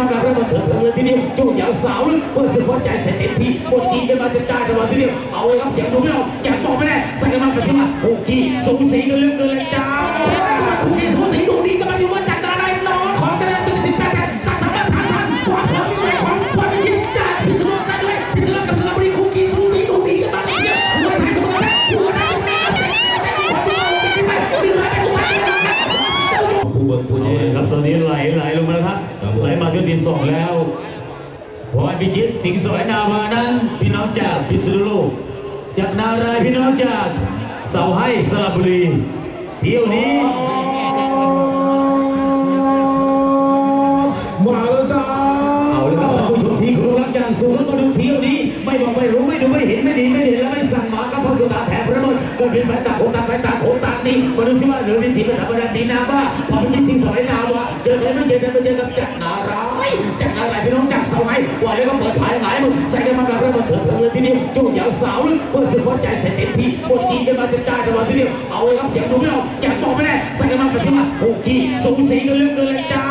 มาแบบระเบิดเถิดเทิงเลยทีเดียวจู้ยาวสาวลึกเพื่อสืบหัวใจเสร็จเต็มที่บทจีกันมาจะได้ตลอดทีเดียวเอาเลยครับอย่างดูไม่ออกอย่างบอกไม่ได้ใส่กันมาแบบที่มาโอ้กีสูสีกันเหลือเกินจ้าคู่ขี้สูสีดูดีกันมาอยู่ว่าจากดาราน้องของเจริญเป็นสิบแปดแปดสักสามารถทานทันความพร้อมมีอะไรของความเป็นชิ้นจากพิษณุโลกได้ด้วยพิษณุกับสระบุรีคู่ขี้สูสีดูดีกันมาเลยเนี่ยหัวไทยสมุทรแม่หัวไทยสมุทรแม่ไปดึงไปดึงไปดึงไปผู้เบิกผู้เอาเยเลยครับตอนนี้ไหลไหล ลงมาแล้วครับครับผมไหลมาขึ้นดินสองแล้วพรพิจิตรสิงห์สวยนาวานั้นพี่น้องจากพิษณุโลกจากนารายณ์พี่น้องจากเสาให้สระบุรีเที่ยวนี้มาแล้วจ้าเอาละครับท่านผู้ชมที่เคารพรักอย่างสูงมาดูเที่ยวนี้ ไม่บอกไม่รู้ไม่ดูไม่เห็นไม่ดีไม่เห็นและไม่สั่งหมากับพ่อสุดาแถบระเบิดก็เป็นแฟนตาโคตาแฟนตาโคตานี่มาดูสิว่าเหลือวิธีภาษาบาลีดีนาว่าพอเป็นที่สิงสมัยนาวะ เจอกันไม่เจอกันไม่เจอกับจักรนารายจักรนารายพี่น้องจักรเสาไห้ว่าแล้วก็เปิดผายหงายมึงใส่กันมาแบบระเบิดเถิดเถิดเลยทีเดียวจู้ยาวสาวลึกเพื่อสืบหัวใจเสร็จเต็มที่บทจีกันมาจะได้ตลอดทีเดียวเอาเลยครับอย่างดูไม่ออกอย่างบอกไม่ได้ใส่กันมาแบบที่มาโอ้กีสูงสีกันเรื่องเกินจ้า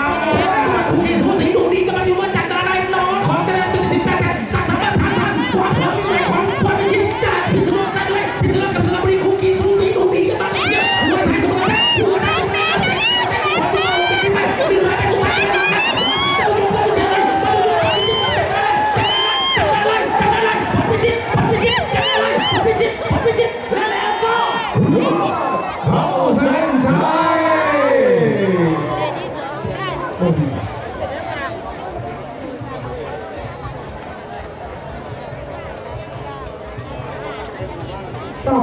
ต่อ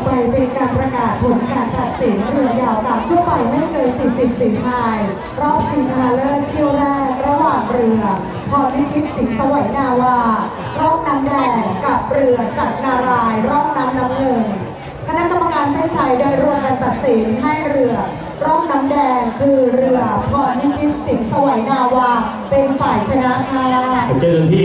ไปเป็นการประกาศผลการตัดสินเรือยาวกับช่วงไปไม่เกิน 40ฝีพาย รอบชิงชนะเลิศเที่ยวแรกระหว่างเรือพรพิชิตสิงห์สวัยนาวา ร่องน้ำแดงกับเรือจักรนาราย ร่องน้ำน้ำเงิน คณะกรรมการเส้นชัยได้ร่วมกันตัดสินให้เรือร่องน้ำแดงคือเรือพรนิชิตสิงห์สวัยนาวา เป็นฝ่ายชนะค่ะเจอกันที่